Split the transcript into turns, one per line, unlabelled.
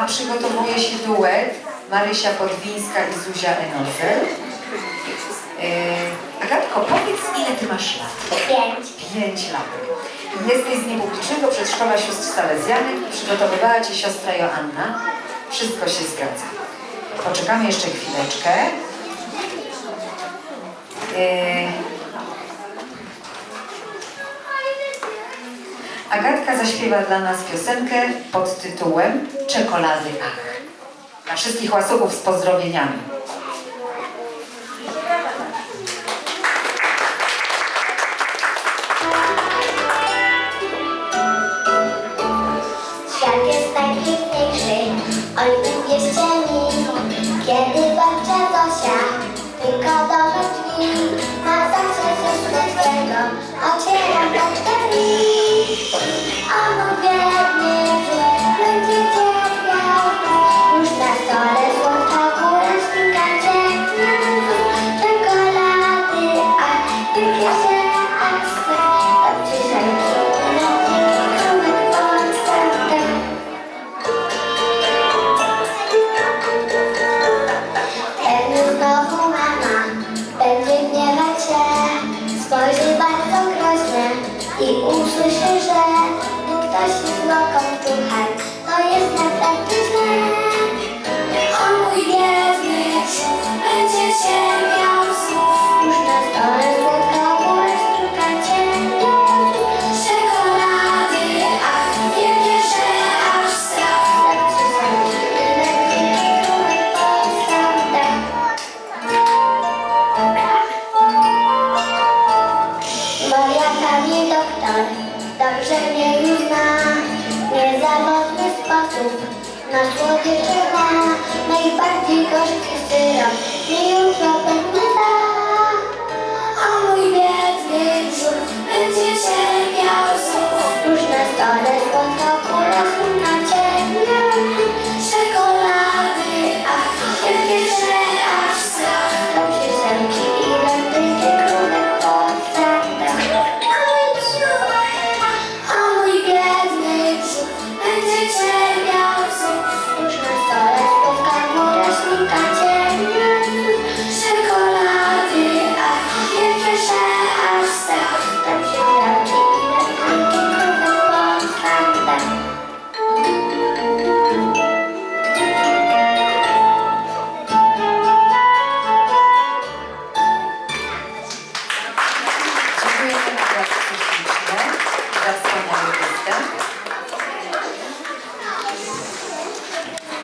a przygotowuje się duet Marysia Podwińska i Zuzia Enozel. Yy, Agatko, powiedz, ile ty masz lat?
Pięć.
Pięć lat. Jesteś z niepublicznego przedszkola sióstr Salezjanek przygotowywała cię siostra Joanna. Wszystko się zgadza. Poczekamy jeszcze chwileczkę. Yy, Agatka zaśpiewa dla nas piosenkę pod tytułem Czekolady Ach. Dla wszystkich łasuchów z pozdrowieniami.
Świat jest najpiękniejszy, I'm a. Pani doktor dobrze mnie już zna Niezawodny sposób na słodycze ma. Najbardziej gorzki syrop Nie jutro